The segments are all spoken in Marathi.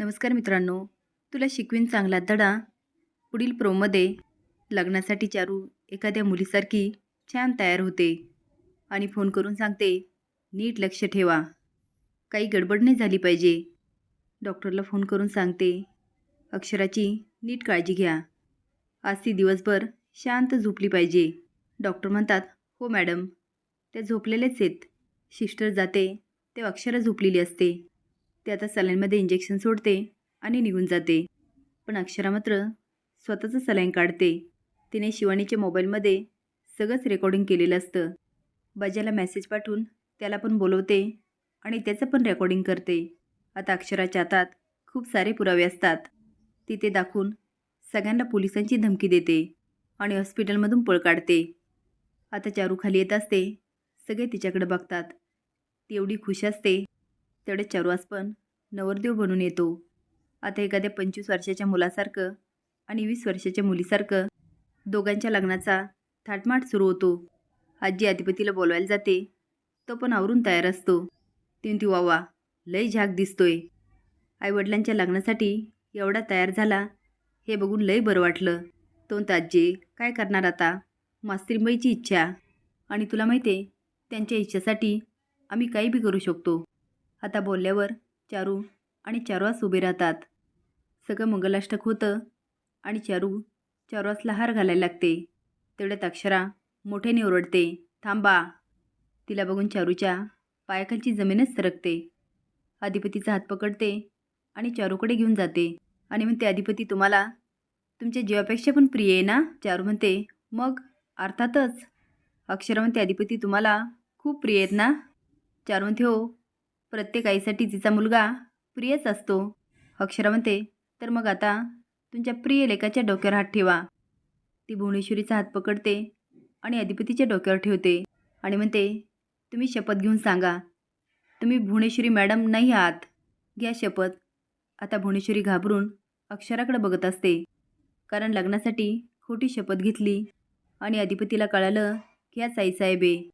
नमस्कार मित्रांनो. तुला शिकवीन चांगला धडा. पुढील प्रोमध्ये लग्नासाठी चारू एखाद्या मुलीसारखी छान तयार होते आणि फोन करून सांगते नीट लक्ष ठेवा. काही गडबड नाही झाली पाहिजे. डॉक्टरला फोन करून सांगते अक्षराची नीट काळजी घ्या. आज ती दिवसभर शांत झोपली पाहिजे. डॉक्टर म्हणतात हो मॅडम. त्या झोपलेलेच आहेत. सिस्टर जाते ते अक्षरा झोपलेली असते. ते आता सलाईनमध्ये इंजेक्शन सोडते आणि निघून जाते. पण अक्षरा मात्र स्वतःचं सलाईन काढते. तिने शिवानीच्या मोबाईलमध्ये सगळंच रेकॉर्डिंग केलेलं असतं. बजाला मेसेज पाठवून त्याला पण बोलवते आणि त्याचं पण रेकॉर्डिंग करते. आता अक्षराच्या हातात खूप सारे पुरावे असतात. ती ते दाखवून सगळ्यांना पोलिसांची धमकी देते आणि हॉस्पिटलमधून पळ काढते. आता चारू खाली येत असते. सगळे तिच्याकडे बघतात. ती एवढी खुश असते. तेवढे चरवास पण नवरदेव बनून येतो. आता एखाद्या पंचवीस वर्षाच्या मुलासारखं आणि वीस वर्षाच्या मुलीसारखं दोघांच्या लग्नाचा थाटमाट सुरू होतो. आजी अधिपतीला बोलवायला जाते. तो पण आवरून तयार असतो. ती ती वावा लय झाक दिसतोय. आईवडिलांच्या लग्नासाठी एवढा तयार झाला हे बघून लय बरं वाटलं. तो म्हणतो, आजी काय करणार आता? मास्त्रीबाईची इच्छा. आणि तुला माहिती आहे त्यांच्या इच्छेसाठी आम्ही काही बी करू शकतो. आता बोलल्यावर चारू आणि चारवास उभे राहतात. सगळं मंगलाष्टक होतं आणि चारू चारवासला हार घालायला लागते. तेवढ्यात अक्षरा मोठ्याने ओरडते थांबा. तिला बघून चारूच्या पायाखालची जमीनच सरकते. अधिपतीचा हात पकडते आणि चारूकडे घेऊन जाते. आणि म्हणते अधिपती तुम्हाला तुमच्या जीवापेक्षा पण प्रिय आहे ना? चारू म्हणते मग अर्थातच. अक्षरा म्हणते अधिपती तुम्हाला खूप प्रिय आहेत ना? चारू म्हणते हो. प्रत्येक आईसाठी तिचा मुलगा प्रियच असतो. अक्षरा म्हणते तर मग आता तुमच्या प्रिय लेकाच्या डोक्यावर हात ठेवा. ती भुवनेश्वरीचा हात पकडते आणि अधिपतीच्या डोक्यावर ठेवते आणि म्हणते तुम्ही शपथ घेऊन सांगा. तुम्ही भुवनेश्वरी मॅडम नाही आहात. घ्या शपथ. आता भुवनेश्वरी घाबरून अक्षराकडे बघत असते. कारण लग्नासाठी खोटी शपथ घेतली आणि अधिपतीला कळालं की ह्याच साईसाहेब आहे.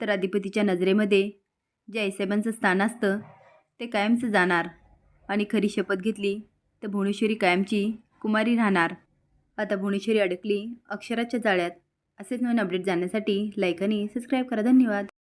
तर अधिपतीच्या नजरेमध्ये जे आईसाहेबांचं स्थान असतं ते कायमचं जाणार. आणि खरी शपथ घेतली तर भुवनेश्वरी कायमची कुमारी राहणार. आता भुवनेश्वरी अडकली अक्षराच्या जाळ्यात. असेच नवीन अपडेट जाण्यासाठी लाईक आणि सबस्क्राईब करा. धन्यवाद.